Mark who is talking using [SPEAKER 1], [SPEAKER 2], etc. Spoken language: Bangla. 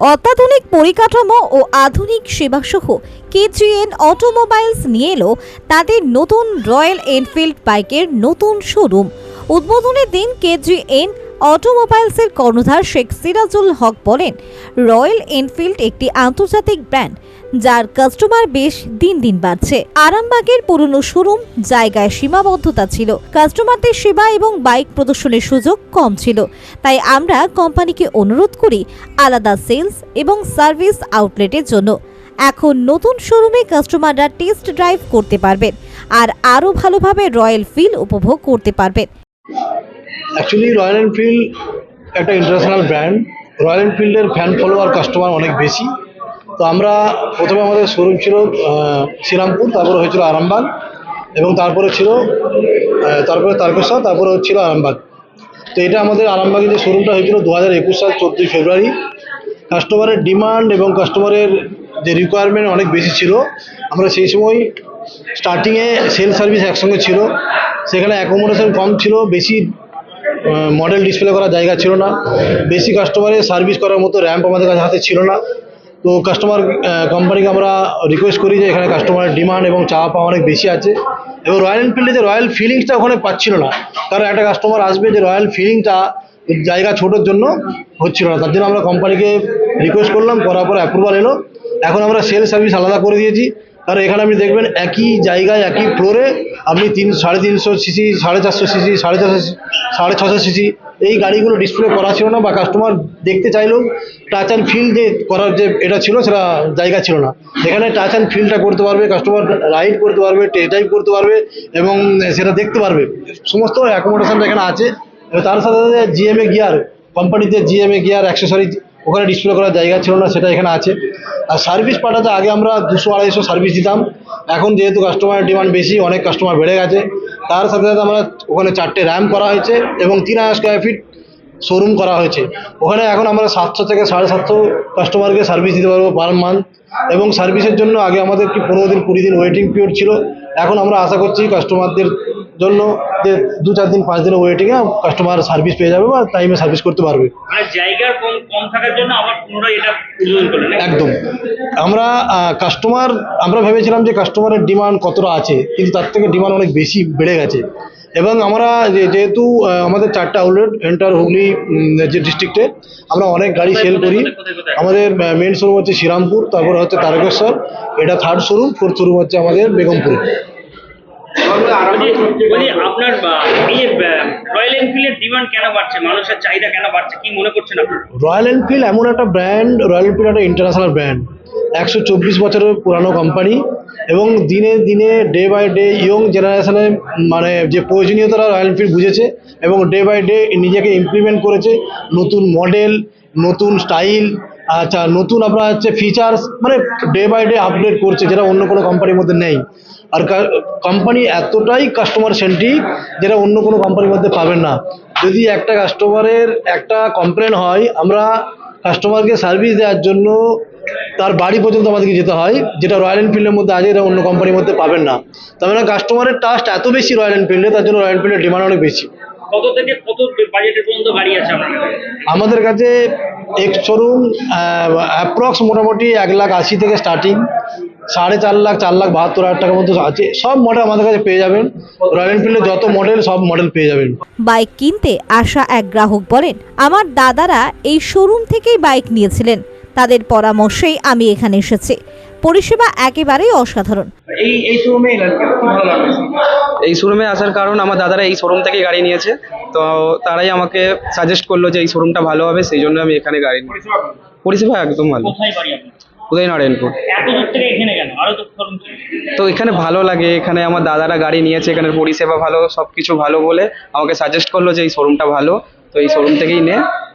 [SPEAKER 1] অত্যাধুনিক পরিকাঠামো ও আধুনিক সেবাসহ কেজিএন অটোমোবাইলস নিয়ে এলো তাদের নতুন রয়্যাল এনফিল্ড বাইকের নতুন শোরুম। উদ্বোধনের দিন কেজিএন অটোমোবাইলসের কর্ণধার শেখ সিরাজুল হক বলেন, রয়্যাল এনফিল্ড একটি আন্তর্জাতিক ব্র্যান্ড যার কাস্টমার বেশ দিন দিন বাড়ছে। আরামবাগের পুরনো শোরুম জায়গায় সীমাবদ্ধতা ছিল। কাস্টমারদের সেবা এবং বাইক প্রদর্শনের সুযোগ কম ছিল। তাই আমরা কোম্পানিকে অনুরোধ করি আলাদা সেলস এবং সার্ভিস আউটলেটের জন্য। এখন নতুন শোরুমে কাস্টমাররা টেস্ট ড্রাইভ করতে পারবেন আর আরও ভালোভাবে রয়্যাল ফিল উপভোগ করতে পারবেন।
[SPEAKER 2] অ্যাকচুয়ালি রয়্যাল এনফিল্ড একটা ইন্টারন্যাশনাল ব্র্যান্ড রয়্যাল এনফিল্ডের ফ্যান ফলোয়ার কাস্টমার অনেক বেশি। তো আমরা প্রথমে আমাদের শোরুম ছিল শ্রীরামপুর, তারপরে হয়েছিল আরামবাগ এবং তারপরে ছিল তারপরে তারকেশ্বর, তারপরে হচ্ছিল আরামবাগ। তো এটা আমাদের আরামবাগে যে শোরুমটা হয়েছিল দু হাজার একুশ সাল চোদ্দোই ফেব্রুয়ারি। কাস্টমারের ডিমান্ড এবং কাস্টমারের যে রিকোয়ারমেন্ট অনেক বেশি ছিল। আমরা সেই সময় স্টার্টিংয়ে সেল সার্ভিস একসঙ্গে ছিল। সেখানে অ্যাকোমোডেশন কম ছিল, বেশি মডেল ডিসপ্লে করার জায়গা ছিল না। বেশি কাস্টমারের সার্ভিস করার মতো র্যাম্প আমাদের কাছে হাতে ছিল না। তো কাস্টমার কোম্পানিকে আমরা রিকোয়েস্ট করি যে এখানে কাস্টমারের ডিমান্ড এবং চা পাওয়া অনেক বেশি আছে। এবং রয়্যাল এনফিল্ডে যে রয়্যাল ফিলিংসটা ওখানে পাচ্ছিল না। কারণ একটা কাস্টমার আসবে যে রয়্যাল ফিলিংটা জায়গা ছোটোর জন্য হচ্ছিল না। তার জন্য আমরা কোম্পানিকে রিকোয়েস্ট করলাম, করার পর অ্যাপ্রুভাল এলো। এখন আমরা সেল সার্ভিস আলাদা করে দিয়েছি। কারণ এখানে আপনি দেখবেন একই জায়গায়, একই ফ্লোরে আপনি তিন, সাড়ে তিনশো সিসি, সাড়ে চারশো সিসি, সাড়ে চারশো সাড়ে ছশো সিসি এই গাড়িগুলো ডিসপ্লে করা ছিল না বা কাস্টমার দেখতে চাইলেও টাচ অ্যান্ড ফিল যে করার যে এটা ছিল সেটা জায়গা ছিল না। এখানে টাচ অ্যান্ড ফিলটা করতে পারবে কাস্টমার রাইড করতে পারবে ড্রাইভ করতে পারবে এবং সেটা দেখতে পারবে। সমস্ত অ্যাকোমোডেশনটা এখানে আছে। তার সাথে সাথে জিএমএ গিয়ার কোম্পানিতে জিএমএ গিয়ার অ্যাক্সেসরিজ ওখানে ডিসপ্লে করার জায়গা ছিল না, সেটা এখানে আছে। আর সার্ভিস পাঠাতে আগে আমরা দুশো, আড়াইশো সার্ভিস দিতাম। এখন যেহেতু কাস্টমারের ডিমান্ড বেশি, অনেক কাস্টমার বেড়ে গেছে। তার সাথে সাথে আমরা ওখানে চারটে র্যাম করা হয়েছে এবং তিন হাজার স্কোয়ার ফিট শোরুম করা হয়েছে। ওখানে এখন আমরা সাতশো থেকে সাড়ে সাতশো কাস্টমারকে সার্ভিস দিতে পারব পার মান্থ এবং সার্ভিসের জন্য আগে আমাদের কি পনেরো দিন, কুড়ি দিন ওয়েটিং পিরিয়ড ছিল। এখন আমরা আশা করছি কাস্টমারদের জন্য যে দু চার দিন পাঁচ দিনের ওয়েটিংয়ে কাস্টমার সার্ভিস পেয়ে যাবে বা টাইমে সার্ভিস করতে পারবে।
[SPEAKER 3] জায়গার কম কম থাকার জন্য আবার পুনরায় এটা?
[SPEAKER 2] একদম। আমরা কাস্টমার আমরা ভেবেছিলাম যে কাস্টমারের ডিমান্ড কতটা আছে কিন্তু তার থেকে ডিমান্ড অনেক বেশি বেড়ে গেছে। এবং আমরা যে- যেহেতু আমাদের চারটা আউটলেট এন্টার হুগলি যে ডিস্ট্রিক্টে আমরা অনেক গাড়ি সেল করি? আমাদের মেন শোরুম হচ্ছে শ্রীরামপুর তারপরে হচ্ছে তারকেশ্বর এটা থার্ড শোরুম ফোর্থ শোরুম হচ্ছে আমাদের বেগমপুর।
[SPEAKER 3] আপনার এই রয়্যাল এনফিল্ডের ডিমান্ড কেন বাড়ছে? মানুষের চাহিদা কেন বাড়ছে? কি মনে করছেন আপনারা
[SPEAKER 2] রয়্যাল এনফিল্ড এমন একটা ব্র্যান্ড রয়্যাল এনফিল্ড একটা ইন্টারন্যাশনাল ব্র্যান্ড একশো চব্বিশ বছরের পুরানো কোম্পানি এবং দিনে দিনে ডে বাই ডে ইয়ং জেনারেশনে মানে যে প্রয়োজনীয়তাটা রয়্যাল এনফিল্ড বুঝেছে এবং ডে বাই ডে নিজেকে ইমপ্লিমেন্ট করেছে। নতুন মডেল নতুন স্টাইল আচ্ছা নতুন আপনার হচ্ছে ফিচার্স মানে ডে বাই ডে আপডেট করছে যেটা অন্য কোনো কোম্পানির মধ্যে নেই। আর কোম্পানি এতটাই কাস্টমার সেন্ট্রিক যেটা অন্য কোনো কোম্পানির মধ্যে পাবেন না। যদি একটা কাস্টমারের একটা কমপ্লেন হয়, আমরা কাস্টমারকে সার্ভিস দেওয়ার জন্য তার বাড়ি পর্যন্ত আমাদেরকে যেতে হয়, যেটা রয়্যাল এনফিল্ডের মধ্যে আছে, এটা অন্য কোম্পানির মধ্যে পাবেন না। তার মানে কাস্টমারের টাস্ট এত বেশি রয়্যাল এনফিল্ডে তার জন্য রয়্যাল এনফিল্ডের ডিমান্ড অনেক বেশি।
[SPEAKER 3] কত থেকে কত বাজেটের পর্যন্ত গাড়ি আছে
[SPEAKER 2] আমাদের কাছে এক্স শোরুম অ্যাপ্রক্স মোটামুটি এক লাখ আশি থেকে স্টার্টিং সাড়ে চার লাখ চার লাখ বাহাত্তর হাজার টাকার মতো আছে। সব মডেল আমাদের কাছে পেয়ে যাবেন। রয়্যাল এনফিল্ডের যত মডেল সব মডেল পেয়ে যাবেন।
[SPEAKER 1] বাইক কিনতে আসা এক গ্রাহক বলেন আমার দাদারা এই শোরুম থেকেই বাইক নিয়েছিলেন। তাদের পরামর্শেই আমি এখানে এসেছি। পরিষেবা একেবারেই অসাধারণ।
[SPEAKER 3] এই এই শোরুমে ভালো লাগল?
[SPEAKER 4] এই শোরুমে আসার কারণ আমার দাদারা এই শোরুম থেকে গাড়ি নিয়েছে তো তারাই আমাকে সাজেস্ট করল যে এই শোরুমটা ভালো হবে সেই জন্য আমি এখানে গাড়ি নিই।
[SPEAKER 3] পরিষেবা
[SPEAKER 4] একদম ভালো।
[SPEAKER 3] কোথায় বাড়ি
[SPEAKER 4] উদয়নারায়ণপুর।
[SPEAKER 3] এত দূর থেকে এখানে কেন? আরও তো শোরুম ছিল
[SPEAKER 4] তো এখানে ভালো লাগে এখানে আমার দাদারা গাড়ি নিয়েছে এখানে পরিষেবা ভালো সব কিছু ভালো বলে আমাকে সাজেস্ট করল যে এই শোরুমটা ভালো তো এই শোরুম থেকেই নে।